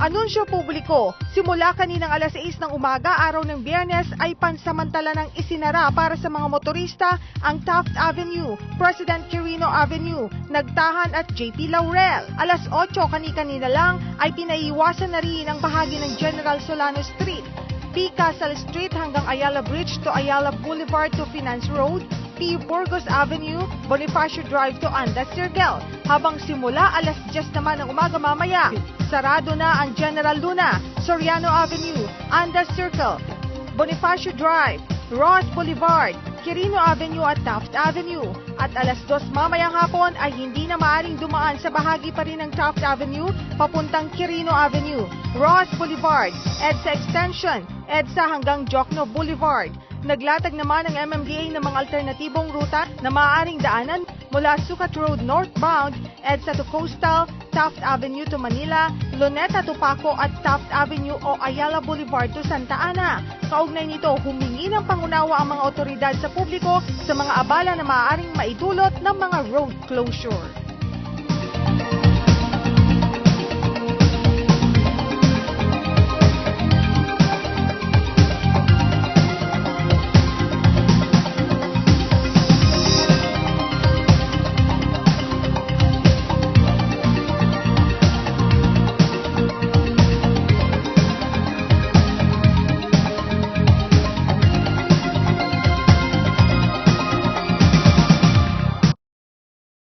Anunsyo publiko, simula kaninang alas 6 ng umaga araw ng biyernes ay pansamantala ng isinara para sa mga motorista ang Taft Avenue, President Quirino Avenue, Nagtahan at JP Laurel. Alas 8 kani-kanina lang ay pinaiwasan na rin ang bahagi ng General Solano Street, P. Casal Street hanggang Ayala Bridge to Ayala Boulevard to Finance Road, P. Burgos Avenue, Bonifacio Drive to Andas Circle. Habang simula alas 10 naman ng umaga mamaya, sarado na ang General Luna, Soriano Avenue, Andas Circle, Bonifacio Drive, Ross Boulevard, Quirino Avenue at Taft Avenue. At alas 2 mamayang hapon ay hindi na maaaring dumaan sa bahagi pa rin ng Taft Avenue papuntang Quirino Avenue, Ross Boulevard, EDSA Extension, EDSA hanggang Jokno Boulevard. Naglatag naman ang MMDA ng mga alternatibong ruta na maaaring daanan mula Sukat Road northbound, EDSA to Coastal, Taft Avenue to Manila, Luneta to Paco at Taft Avenue o Ayala Boulevard to Santa Ana. Kaugnay nito, humingi ng pangunawa ang mga otoridad sa publiko sa mga abala na maaaring maidulot ng mga road closure.